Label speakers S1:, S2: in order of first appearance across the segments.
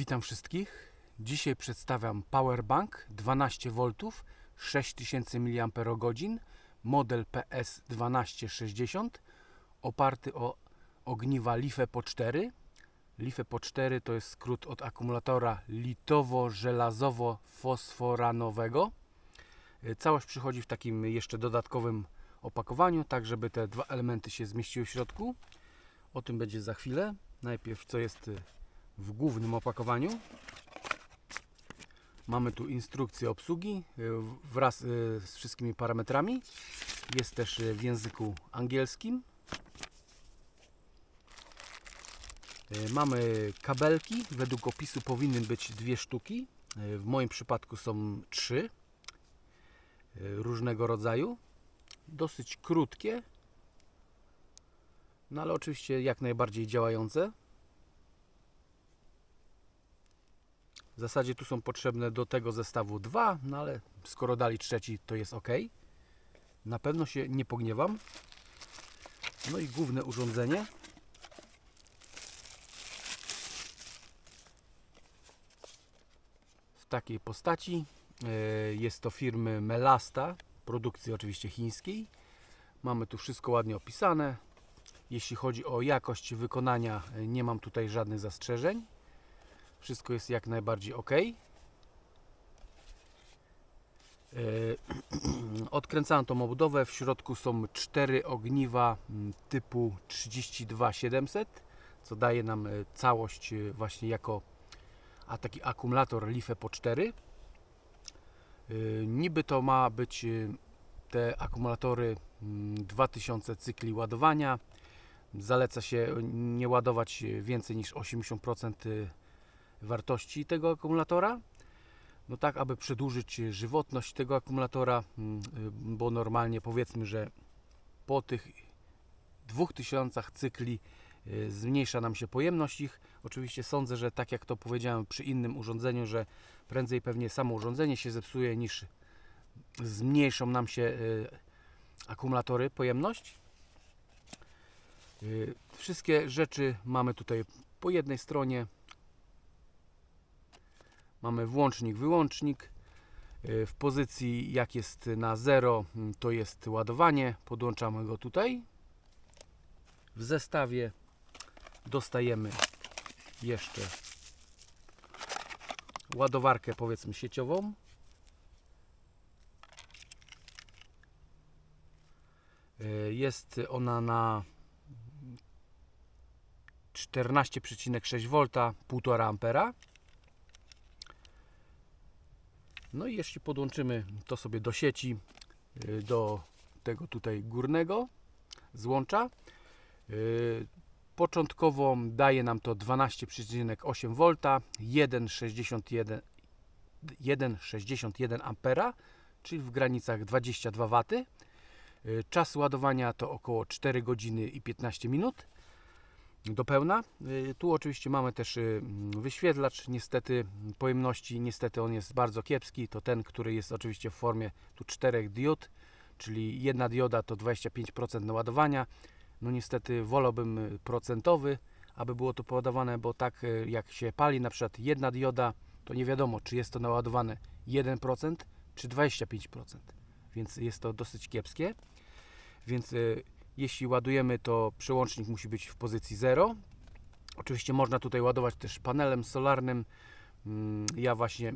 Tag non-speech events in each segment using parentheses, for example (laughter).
S1: Witam wszystkich. Dzisiaj przedstawiam powerbank 12 V 6000 mAh model PS1260 oparty o ogniwa LiFe po 4. LiFe po 4 to jest skrót od akumulatora litowo-żelazowo-fosforanowego. Y, Całość przychodzi w takim jeszcze dodatkowym opakowaniu, tak żeby te dwa elementy się zmieściły w środku. O tym będzie za chwilę. Najpierw co jest y, w głównym opakowaniu. Mamy tu instrukcję obsługi y, wraz y, z wszystkimi parametrami. Jest też y, w języku angielskim. Mamy kabelki. Według opisu powinny być dwie sztuki. W moim przypadku są trzy różnego rodzaju. Dosyć krótkie, no ale oczywiście jak najbardziej działające. W zasadzie tu są potrzebne do tego zestawu dwa, no ale skoro dali trzeci, to jest ok. Na pewno się nie pogniewam. No i główne urządzenie. W takiej postaci. E, Jest to firmy Melasta, produkcji oczywiście chińskiej. Mamy tu wszystko ładnie opisane. Jeśli chodzi o jakość wykonania, e, nie mam tutaj żadnych zastrzeżeń. Wszystko jest jak najbardziej ok. (clears throat) Odkręcałem tą obudowę. W środku są cztery ogniwa mm, typu 32700, co daje nam e, całość e, właśnie jako a taki akumulator LiFe po 4. E, Niby to ma być e, te akumulatory mm, 2000 cykli ładowania. Zaleca się nie ładować więcej niż 80% wartości tego akumulatora. No tak, aby przedłużyć żywotność tego akumulatora, mm, y, bo normalnie powiedzmy, że po tych 2000 cykli y, zmniejsza nam się pojemność ich. Oczywiście sądzę, że tak jak to powiedziałem przy innym urządzeniu, że prędzej pewnie samo urządzenie się zepsuje niż zmniejszą nam się y, akumulatory pojemność. Wszystkie rzeczy mamy tutaj po jednej stronie. Mamy włącznik, wyłącznik. Y, W pozycji jak jest na 0 mm, to jest ładowanie. Podłączamy go tutaj. W zestawie dostajemy jeszcze ładowarkę powiedzmy sieciową. Y, Jest ona na 14,6 V, 1,5 ampera. No i jeśli podłączymy to sobie do sieci, y, do tego tutaj górnego złącza, y, początkowo daje nam to 12,8 V, 1,61 1,61 ampera, czyli w granicach 22 W. Y, Czas ładowania to około 4 godziny i 15 minut do pełna. Y, Tu oczywiście mamy też y, mm, wyświetlacz, niestety pojemności, niestety on jest bardzo kiepski, to ten, który jest oczywiście w formie tu czterech diod, czyli jedna dioda to 25% naładowania. No niestety wolałbym y, procentowy, aby było to poładowane, bo tak jak się pali na przykład jedna dioda, to nie wiadomo czy jest to naładowane 1% czy 25%, więc jest to dosyć kiepskie. Więc jeśli ładujemy, to przełącznik musi być w pozycji 0. Oczywiście można tutaj ładować też panelem solarnym. Mm, Ja właśnie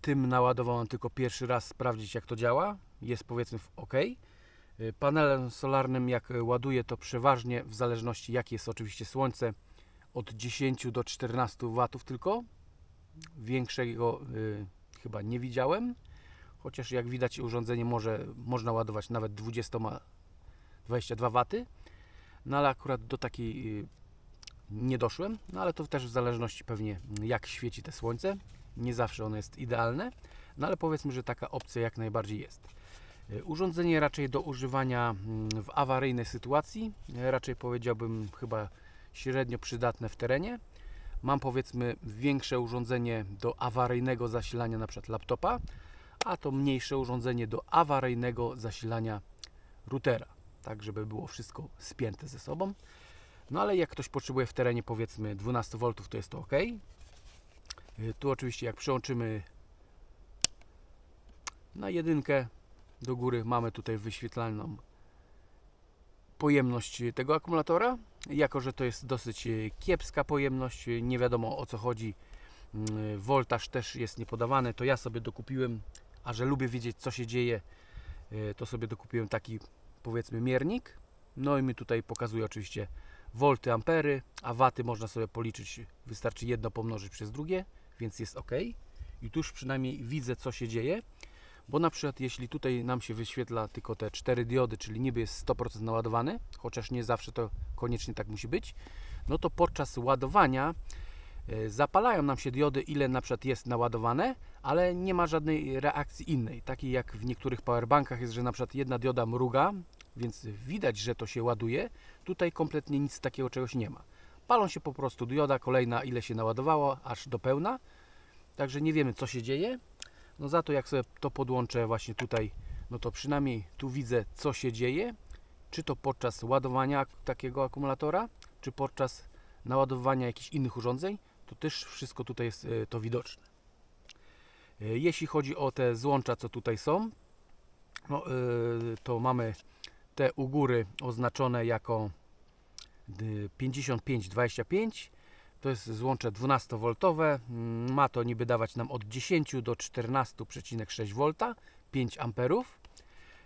S1: tym naładowałem tylko pierwszy raz sprawdzić jak to działa. Jest powiedzmy w OK. Y, Panelem solarnym jak ładuję to przeważnie w zależności jakie jest oczywiście słońce od 10 do 14 W tylko. Większego y, chyba nie widziałem. Chociaż jak widać urządzenie może, można ładować nawet 20 22 W. No ale akurat do takiej y, nie doszłem, no ale to też w zależności pewnie jak świeci te słońce. Nie zawsze ono jest idealne, no ale powiedzmy, że taka opcja jak najbardziej jest. Y, Urządzenie raczej do używania mm, w awaryjnej sytuacji, y, raczej powiedziałbym chyba średnio przydatne w terenie. Mam powiedzmy większe urządzenie do awaryjnego zasilania przykład laptopa, a to mniejsze urządzenie do awaryjnego zasilania routera tak żeby było wszystko spięte ze sobą. No ale jak ktoś potrzebuje w terenie powiedzmy 12 V, to jest to ok. Tu oczywiście jak przełączymy na jedynkę do góry, mamy tutaj wyświetlalną pojemność tego akumulatora. Jako, że to jest dosyć kiepska pojemność, nie wiadomo o co chodzi, woltaż też jest niepodawany, to ja sobie dokupiłem, a że lubię wiedzieć co się dzieje, y, to sobie dokupiłem taki powiedzmy miernik. No i mi tutaj pokazuje oczywiście wolty, ampery, a waty można sobie policzyć, wystarczy jedno pomnożyć przez drugie, więc jest ok. I tu już przynajmniej widzę co się dzieje, bo na przykład jeśli tutaj nam się wyświetla tylko te cztery diody, czyli niby jest 100% naładowany, chociaż nie zawsze to koniecznie tak musi być, no to podczas ładowania e, zapalają nam się diody, ile na przykład jest naładowane, ale nie ma żadnej reakcji innej, takiej jak w niektórych powerbankach jest, że na przykład jedna dioda mruga, więc widać, że to się ładuje. Tutaj kompletnie nic takiego czegoś nie ma. Palą się po prostu dioda, kolejna ile się naładowało, aż do pełna. Także nie wiemy co się dzieje. No za to jak sobie to podłączę właśnie tutaj, no to przynajmniej tu widzę co się dzieje. Czy to podczas ładowania takiego akumulatora, czy podczas naładowywania jakichś innych urządzeń, to też wszystko tutaj jest e, to widoczne. E, jeśli chodzi o te złącza, co tutaj są, no, e, to mamy te u góry oznaczone jako 5525 to jest złącze 12V mm, ma to niby dawać nam od 10 do 14,6 V 5 amperów.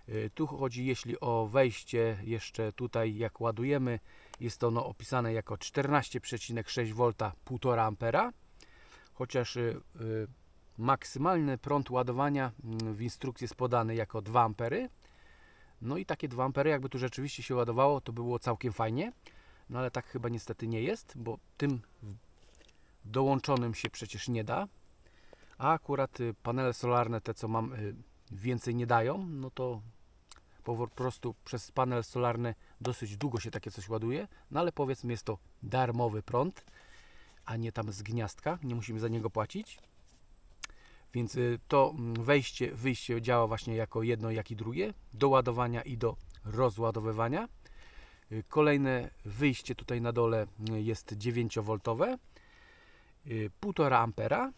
S1: Y, tu chodzi jeśli o wejście jeszcze tutaj jak ładujemy jest ono opisane jako 14,6 V 1,5 ampera. Chociaż y, y, maksymalny prąd ładowania mm, w instrukcji jest podany jako 2 ampery no i takie 2 ampery, jakby tu rzeczywiście się ładowało, to by było całkiem fajnie. No ale tak chyba niestety nie jest, bo tym dołączonym się przecież nie da. A akurat y, panele solarne, te co mam, y, więcej nie dają, no to po prostu przez panel solarny dosyć długo się takie coś ładuje. No ale powiedzmy jest to darmowy prąd, a nie tam z gniazdka, nie musimy za niego płacić. Więc y, to mm, wejście, wyjście działa właśnie jako jedno, jak i drugie, do ładowania i do rozładowywania. Y, kolejne wyjście tutaj na dole y, jest 9V, 1,5 ampera.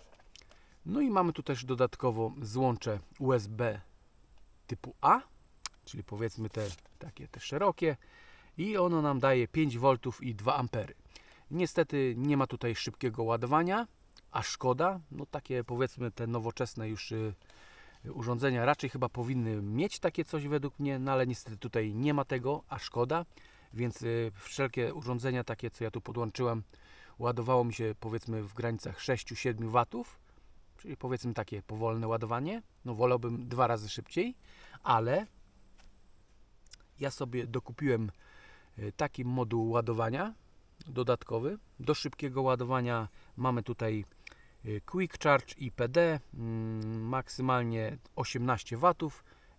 S1: No i mamy tu też dodatkowo złącze USB typu A, czyli powiedzmy te takie te szerokie i ono nam daje 5V i 2 ampery. Niestety nie ma tutaj szybkiego ładowania, a szkoda, no takie powiedzmy te nowoczesne już y, urządzenia raczej chyba powinny mieć takie coś według mnie, no ale niestety tutaj nie ma tego, a szkoda, więc y, wszelkie urządzenia takie, co ja tu podłączyłem, ładowało mi się powiedzmy w granicach 6-7 watów, czyli powiedzmy takie powolne ładowanie, no wolałbym dwa razy szybciej, ale ja sobie dokupiłem y, taki moduł ładowania dodatkowy. Do szybkiego ładowania mamy tutaj Quick Charge IPD mm, maksymalnie 18 W,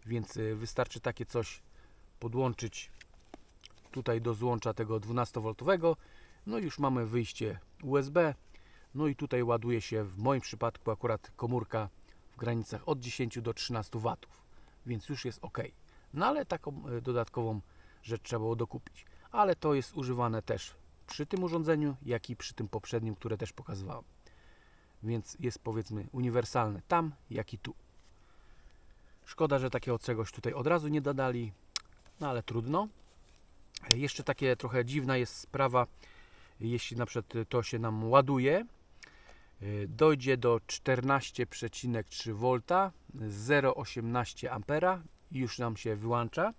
S1: więc y, wystarczy takie coś podłączyć tutaj do złącza tego 12V. No i już mamy wyjście USB. No i tutaj ładuje się w moim przypadku akurat komórka w granicach od 10 do 13 W, więc już jest ok. No ale taką y, dodatkową rzecz trzeba było dokupić. Ale to jest używane też przy tym urządzeniu, jak i przy tym poprzednim, które też pokazywałem więc jest powiedzmy uniwersalne tam, jak i tu. Szkoda, że takiego czegoś tutaj od razu nie dodali, no ale trudno. Jeszcze takie trochę dziwna jest sprawa, jeśli na przykład to się nam ładuje, dojdzie do 14,3 V, 0,18 A i już nam się wyłącza.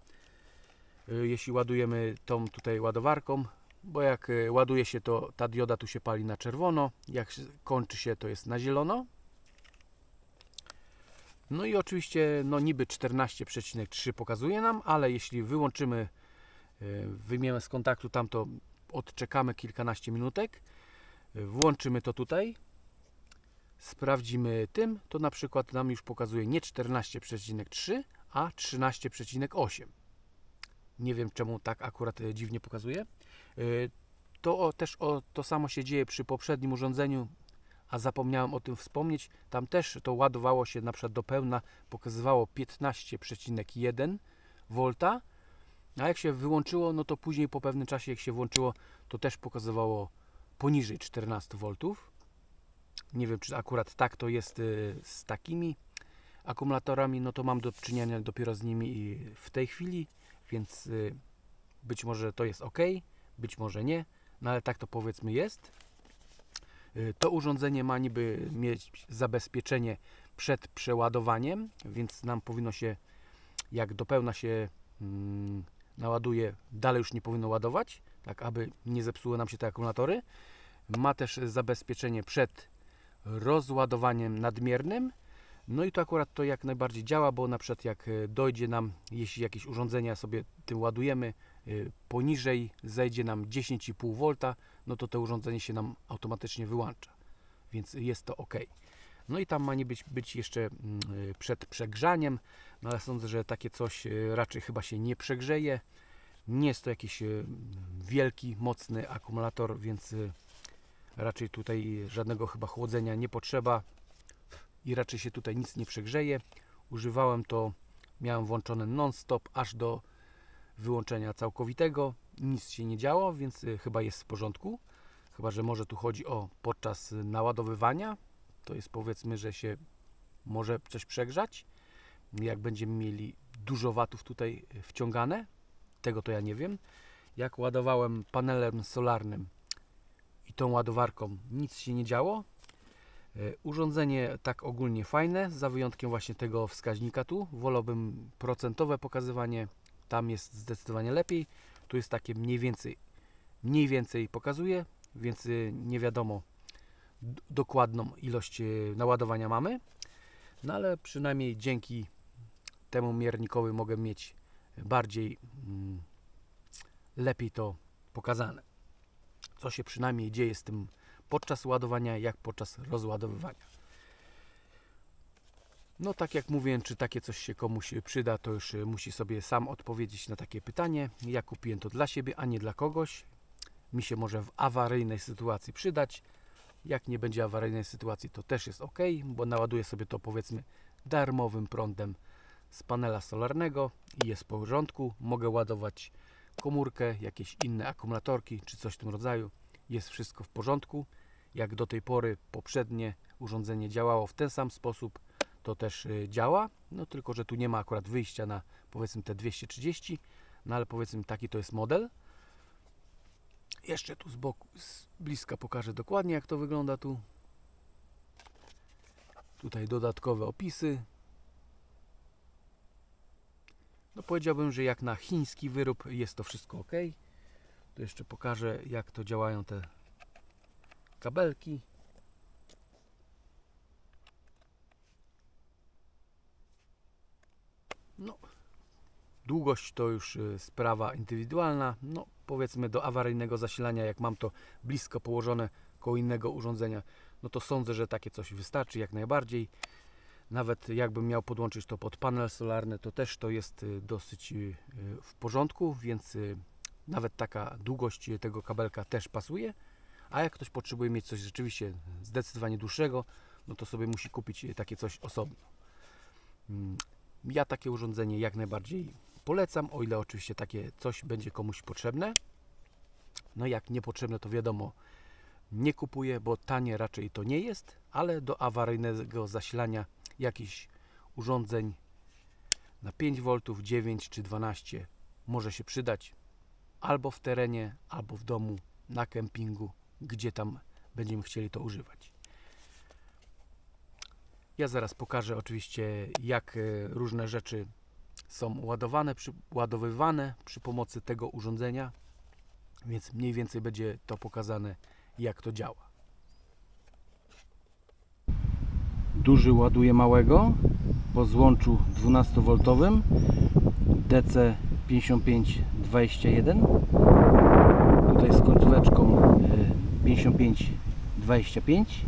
S1: Jeśli ładujemy tą tutaj ładowarką, bo jak e, ładuje się to ta dioda tu się pali na czerwono, jak kończy się to jest na zielono. No i oczywiście no niby 14,3 pokazuje nam, ale jeśli wyłączymy, e, wyjmiemy z kontaktu tam to odczekamy kilkanaście minutek, włączymy to tutaj, sprawdzimy tym, to na przykład nam już pokazuje nie 14,3, a 13,8. Nie wiem czemu tak akurat dziwnie pokazuje. Y, to też o, to samo się dzieje przy poprzednim urządzeniu, a zapomniałem o tym wspomnieć. Tam też to ładowało się na przykład do pełna, pokazywało 15,1 V, A jak się wyłączyło, no to później po pewnym czasie, jak się włączyło, to też pokazywało poniżej 14 V. Nie wiem, czy akurat tak to jest y, z takimi akumulatorami, no to mam do czynienia dopiero z nimi w tej chwili, więc y, być może to jest ok, być może nie, no ale tak to powiedzmy jest. Y, To urządzenie ma niby mieć zabezpieczenie przed przeładowaniem, więc nam powinno się, jak do pełna się mm, naładuje, dalej już nie powinno ładować, tak aby nie zepsuły nam się te akumulatory. Ma też zabezpieczenie przed rozładowaniem nadmiernym. No i to akurat to jak najbardziej działa, bo na przykład jak e, dojdzie nam, jeśli jakieś urządzenia sobie tym ładujemy, y, poniżej zejdzie nam 10,5 V, no to to urządzenie się nam automatycznie wyłącza. Więc jest to ok. No i tam ma nie być, być jeszcze mm, y, przed przegrzaniem, no ale sądzę, że takie coś y, raczej chyba się nie przegrzeje. Nie jest to jakiś y, wielki, mocny akumulator, więc y, raczej tutaj żadnego chyba chłodzenia nie potrzeba i raczej się tutaj nic nie przegrzeje. Używałem to, miałem włączone non-stop aż do wyłączenia całkowitego. Nic się nie działo, więc y, chyba jest w porządku. Chyba, że może tu chodzi o podczas y, naładowywania. To jest powiedzmy, że się może coś przegrzać. Jak będziemy mieli dużo watów tutaj y, wciągane, tego to ja nie wiem. Jak ładowałem panelem solarnym i tą ładowarką, nic się nie działo. Urządzenie tak ogólnie fajne, za wyjątkiem właśnie tego wskaźnika tu. Wolałbym procentowe pokazywanie, tam jest zdecydowanie lepiej. Tu jest takie mniej więcej, mniej więcej pokazuje, więc y, nie wiadomo dokładną ilość y, naładowania mamy. No ale przynajmniej dzięki temu miernikowi mogę mieć bardziej mm, lepiej to pokazane. Co się przynajmniej dzieje z tym podczas ładowania, jak podczas rozładowywania. No tak jak mówiłem, czy takie coś się komuś przyda, to już y, musi sobie sam odpowiedzieć na takie pytanie. Ja kupiłem to dla siebie, a nie dla kogoś. Mi się może w awaryjnej sytuacji przydać. Jak nie będzie awaryjnej sytuacji, to też jest ok, bo naładuję sobie to powiedzmy darmowym prądem z panela solarnego i jest w porządku. Mogę ładować komórkę, jakieś inne akumulatorki czy coś w tym rodzaju. Jest wszystko w porządku. Jak do tej pory poprzednie urządzenie działało w ten sam sposób, to też y, działa. No tylko, że tu nie ma akurat wyjścia na powiedzmy te 230, no ale powiedzmy taki to jest model. Jeszcze tu z boku, z bliska pokażę dokładnie jak to wygląda tu. Tutaj dodatkowe opisy. No powiedziałbym, że jak na chiński wyrób jest to wszystko ok. To jeszcze pokażę jak to działają te kabelki. No, długość to już y, sprawa indywidualna. No, powiedzmy do awaryjnego zasilania, jak mam to blisko położone koło innego urządzenia, no to sądzę, że takie coś wystarczy jak najbardziej. Nawet jakbym miał podłączyć to pod panel solarny, to też to jest y, dosyć y, w porządku, więc nawet taka długość tego kabelka też pasuje. A jak ktoś potrzebuje mieć coś rzeczywiście zdecydowanie dłuższego, no to sobie musi kupić takie coś osobno. Ja takie urządzenie jak najbardziej polecam, o ile oczywiście takie coś będzie komuś potrzebne. No jak niepotrzebne, to wiadomo, nie kupuję, bo tanie raczej to nie jest, ale do awaryjnego zasilania jakichś urządzeń na 5V, 9 czy 12 może się przydać albo w terenie, albo w domu, na kempingu, gdzie tam będziemy chcieli to używać. Ja zaraz pokażę oczywiście, jak e, różne rzeczy są ładowane, ładowywane przy pomocy tego urządzenia, więc mniej więcej będzie to pokazane, jak to działa. Duży ładuje małego po złączu 12V DC 5521 tutaj z końcóweczką e, 5525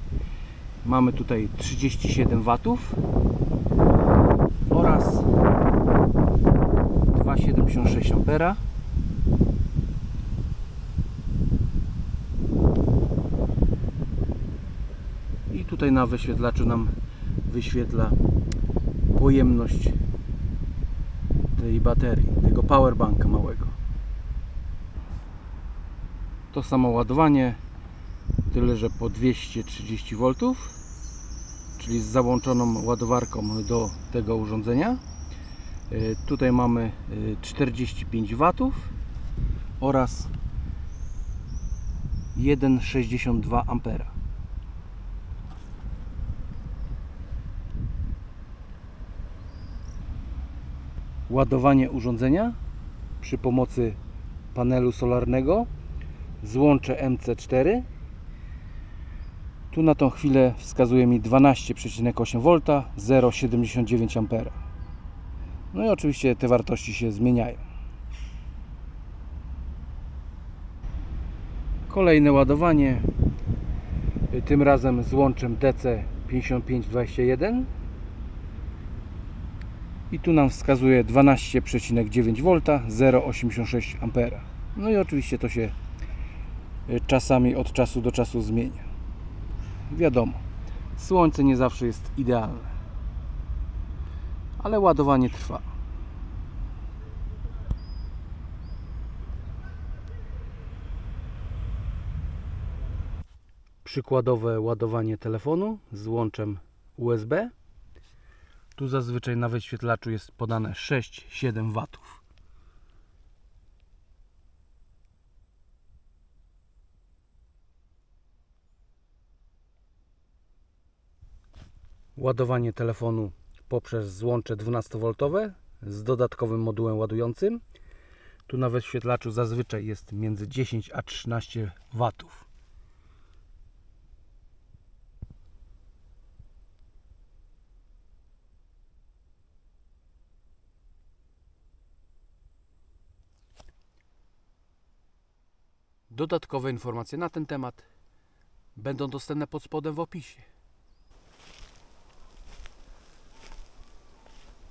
S1: mamy tutaj 37 W oraz 2,76 ampera i tutaj na wyświetlaczu nam wyświetla pojemność tej baterii, tego powerbanka małego. To samo ładowanie, tyle że po 230 V, czyli z załączoną ładowarką do tego urządzenia. Y, Tutaj mamy y, 45 W oraz 1,62 ampera. Ładowanie urządzenia przy pomocy panelu solarnego złącze MC4 tu na tą chwilę wskazuje mi 12,8 V 0,79 ampera. No i oczywiście te wartości się zmieniają. Kolejne ładowanie. Tym razem z łączem DC 5521 i tu nam wskazuje 12,9 V 0,86 ampera. No i oczywiście to się y, czasami od czasu do czasu zmienia wiadomo słońce nie zawsze jest idealne ale ładowanie trwa przykładowe ładowanie telefonu z łączem USB tu zazwyczaj na wyświetlaczu jest podane 6-7 W. Ładowanie telefonu poprzez złącze 12V z dodatkowym modułem ładującym. Tu na wyświetlaczu zazwyczaj jest między 10 a 13 W. Dodatkowe informacje na ten temat będą dostępne pod spodem w opisie.